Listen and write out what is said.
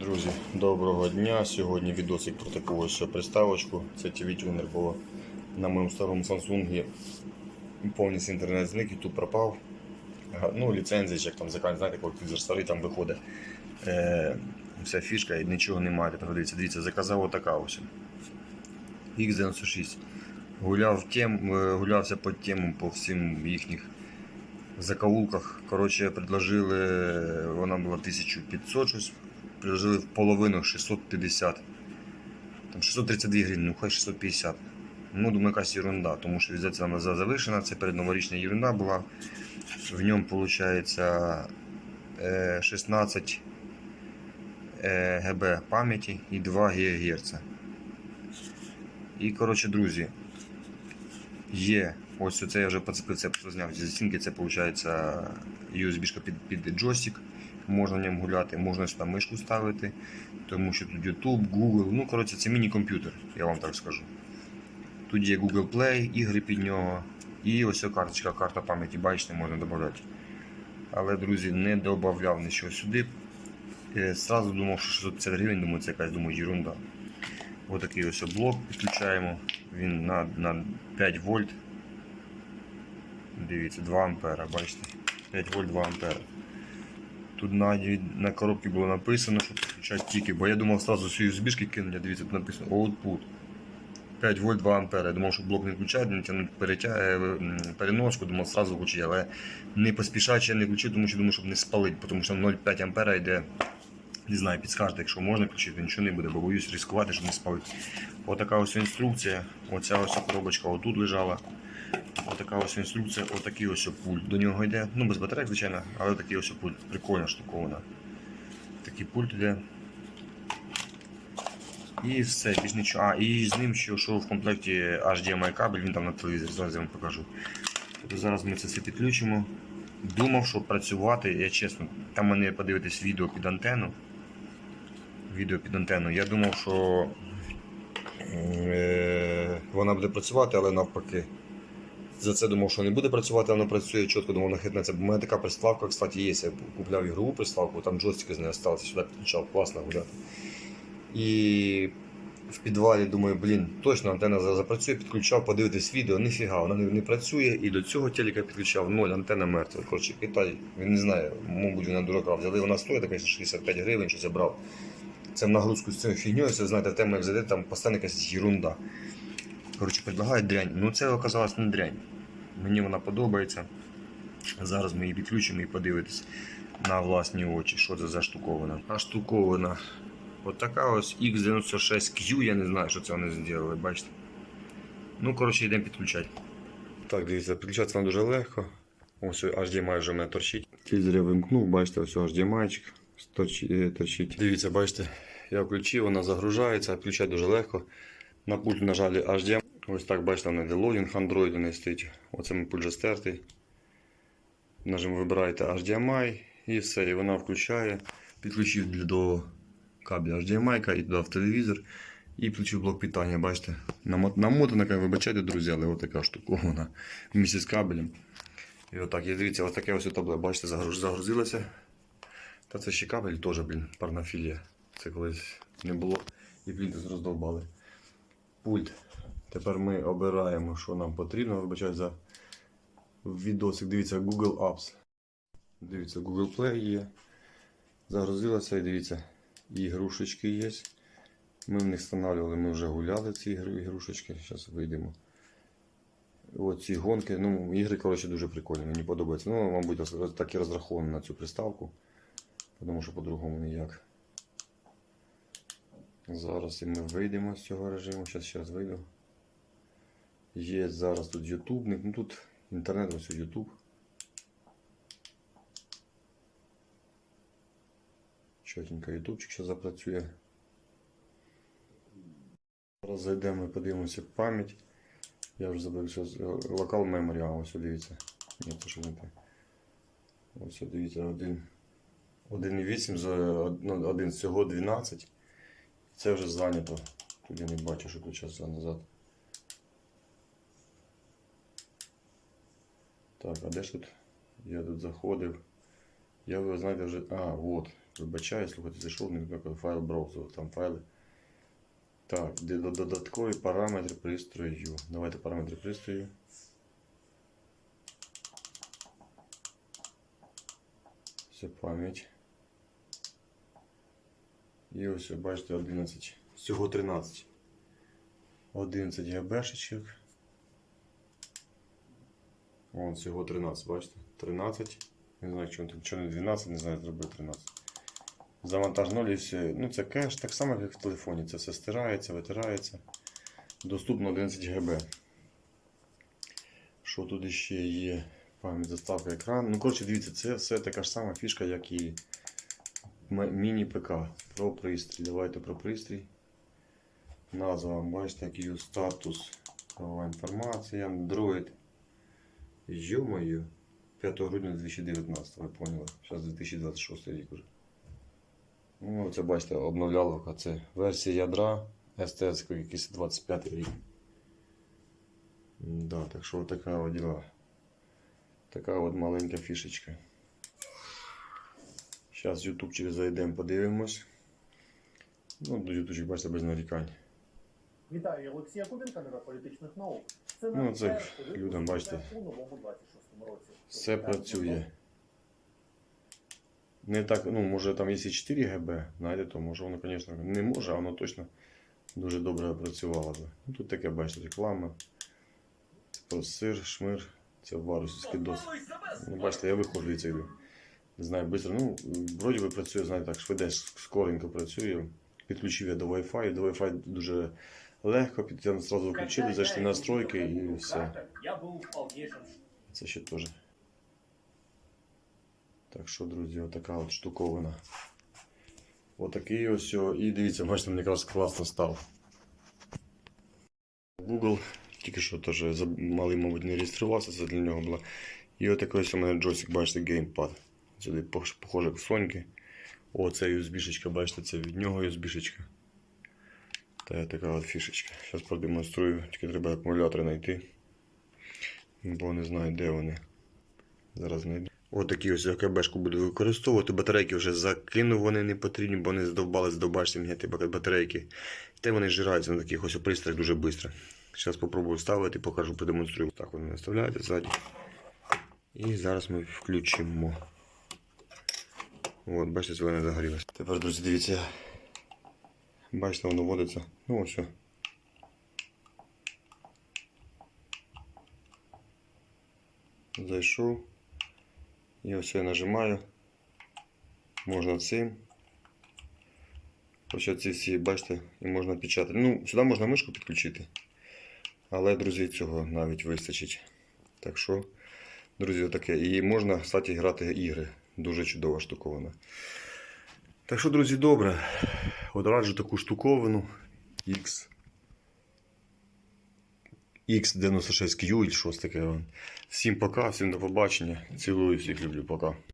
Друзі, доброго дня. Сьогодні відосик про таку ось приставочку. Це TV Tuner, бо на моєму старому Samsung повністю інтернет зник, YouTube пропав. Га- Ну, ліцензії, чи як там закан, знаєте, коли телевізор старий, там виходить е, вся фішка і нічого немає. Тепер дивіться, дивіться, заказав отака ось. X96. Гуляв тем, е, гулявся по тему по всім їхніх закоулках. Коротше, предложили, вона була 1500 щось, предложили в половину 650. Там 632 гривні, ну хай 650. Ну, думаю, якась ерунда, тому що візиця вона за- завишена, це передноворічна ерунда була. В ньому виходить 16 е, ГБ пам'яті і 2 ГГц. І, коротше, друзі, Є. Ось оце я вже поцепив, це зняв зі стінки, це виходить USB під, під джойстик. Можна в ньому гуляти, можна сюди мишку ставити, тому що тут YouTube, Google. Ну, коротше, це міні-комп'ютер, я вам так скажу. Тут є Google Play, ігри під нього. І ось карточка, карта пам'яті, бачите, можна додати. Але, друзі, не додавав нічого сюди. Е, Сразу думав, що 650 гривень, думаю, це якась думаю, ерунда. Отакий ось блок підключаємо. Він на, на 5 вольт. Дивіться, 2 ампера, бачите? 5 вольт 2 ампера. Тут на, на коробці було написано, що підключати тільки, бо я думав сразу всю USB кинути, а дивіться, тут написано output. 5 вольт 2 ампера. Я думав, що блок не включають, не тягнуть е, переноску, думав сразу включити, але не поспішаючи я не включив, тому що думаю, щоб не спалити, тому що 0,5 ампера йде не знаю, підскажете, якщо можна включити, нічого не буде, бо боюсь ризикувати, щоб не спалити. Отака ось інструкція. Оця ось коробочка отут лежала. Отака ось інструкція, отакий ось пульт. До нього йде. Ну, без батарейок, звичайно, але такий ось пульт. Прикольна штукована. Такий пульт йде. І все, більш нічого. А, і з ним ще йшов в комплекті HDMI кабель, він там на телевізорі, зараз я вам покажу. Тобто зараз ми це все підключимо. Думав, що працювати, я чесно, там мене подивитись відео під антенну. Відео під антенну. Я думав, що е, вона буде працювати, але навпаки. За це думав, що не буде працювати, воно працює чітко, думав, нахитнеться. В мене така приставка, кстати, є. Я купляв ігрову приставку, там джойстики з нею залишилися, сюди підключав, класно гуляти. І в підвалі думаю, блін, точно антенна запрацює, підключав, подивитись відео, ніфіга, вона не, працює. І до цього телека підключав ноль, антенна мертва. Коротше, Китай, він не знає, мабуть, вона дурака. Взяли вона стоїть, така 65 гривень, що забрав. Це в нагрузку з цією фігньою, це знаєте, тема як зайде, там постійно якась ерунда. Коротше, предлагають дрянь. Ну це оказалось не дрянь. Мені вона подобається. Зараз ми її підключимо і подивитись на власні очі, що це за штуковина. А штуковина. От ось X96Q, я не знаю, що це вони зробили, бачите. Ну, коротше, йдемо підключати. Так, дивіться, підключатися вона дуже легко. Ось HDMI вже в мене торчить. Телевізор я вимкнув, бачите, ось HDMI торчить, е, торчить. Дивіться, бачите, я включив, вона загружається, включати дуже легко. На пульт нажали HDMI. Ось так, бачите, вона йде логінг Android не стоїть. Оце мій пульт стертий. Нажим вибираєте HDMI і все, і вона включає. Підключив до кабеля HDMI і туди в телевізор. І включив блок питання, бачите. Намотана, як вибачайте, друзі, але отака штукована вместе з кабелем. І отак, і дивіться, ось таке ось табло, бачите, загрузилося. Та це ще кабель теж, блін, парнофілія. Це колись не було. І плінтус роздовбали. Пульт. Тепер ми обираємо, що нам потрібно. Вибачаю за відосик. Дивіться, Google Apps. Дивіться, Google Play є. Загрузилося і дивіться, ігрушечки є. Ми в них встановлювали, ми вже гуляли ці ігрушечки. Зараз вийдемо. Оці гонки, ну, ігри, коротше, дуже прикольні, мені подобається. Ну, мабуть, так і розраховано на цю приставку. Тому що по-другому ніяк. Зараз і ми вийдемо з цього режиму. Зараз ще раз вийду. Є зараз тут ютубник. Ну тут інтернет, ось Ютуб. Чотенько ютубчик ще запрацює. Зараз зайдемо і подивимося пам'ять. Я вже забув, що локал memory, а ось дивіться. Ні, це що не те. Ось дивіться, один. 1,8 з ну, один всього 12. Це вже зайнято. Тут я не бачу, що тут час назад. Так, а де ж тут? Я тут заходив. Я ви знаєте вже. А, от. Вибачаю, слухайте, зайшов, не знаю, файл браузеру, там файли. Так, де до- додаткові параметри пристрою. Давайте параметри пристрою. Це пам'ять. І ось бачите 11. Всього 13. 11 ГБшечок. Вон всього 13, бачите? 13. Не знаю, чому там чого не 12, не знаю, зробив 13. Завантаж 0 і все. Ну це кеш, так само, як в телефоні. Це все стирається, витирається. Доступно 11 ГБ. Що тут ще є? Пам'ять заставка екрану. Ну, коротше, дивіться, це все така ж сама фішка, як і міні-ПК. Про пристрій. Давайте про пристрій. Назва, бачите, який статус. Нова інформація. Android. Ё-моё. 5 грудня 2019, ви поняли. Зараз 2026 рік уже. Ну, це бачите, обновляловка. Це версія ядра STS якийсь 25 рік. Да, так що така от діла. Така от маленька фішечка. Зараз ютубчик зайдемо, подивимось. Ну, до ютубчик, бачите, без нарікань. Вітаю, Олексія Кудин, кандидат політичних наук. Це Ну, це людям, бачите, у новому 26-му році. Все працює. Не так, ну, може там якщо 4 ГБ, знаєте, то може воно, звісно, не може, а воно точно дуже добре працювало. Ну, тут таке, бачите, реклама. Про сир, шмир, це варусівський досвід. Ну, бачите, я виходжу від цього. Не знаю, швидко. Ну, вроді би працює, знаєте, так, швиденько, скоренько працює. Підключив я до Wi-Fi. До Wi-Fi дуже легко, під я одразу включили, зайшли настройки і все. Я був Це ще теж. Так що, друзі, отака от штуковина. Отакий ось. І дивіться, бачите, мені якраз класно став. Google, тільки що теж малий, мабуть, не реєструвався, це для нього було. І отакий ось у мене джойстик, бачите, геймпад. Сюди пох- похоже як в Соньки. О, це USB-шечка, бачите, це від нього USB-шечка. Та така от фішечка. Зараз продемонструю, тільки треба акумулятори знайти. Бо не знаю, де вони. Зараз знайду. Отакі ось АКБшку буду використовувати. Батарейки вже закинув, вони не потрібні, бо вони здовбали, здовбачці міняти батарейки. Та вони зжираються на таких ось пристроях дуже швидко. Зараз спробую ставити, покажу, продемонструю. Так вони наставляються ззаді. І зараз ми включимо. От, бачите, зелене загорілося. Тепер, друзі, дивіться. Бачите, воно водиться. Ну ось. Зайшов. І ось я нажимаю. Можна цим. Ось ці всі, бачите, і можна печатати. Ну, сюди можна мишку підключити. Але, друзі, цього навіть вистачить. Так що, друзі, таке. І можна, кстати, грати ігри. Дуже чудова штуковина. Так що, друзі, добре. От раджу таку штуковину X. X96Q, і щось таке. Всім пока, всім до побачення. Цілую всіх люблю, пока.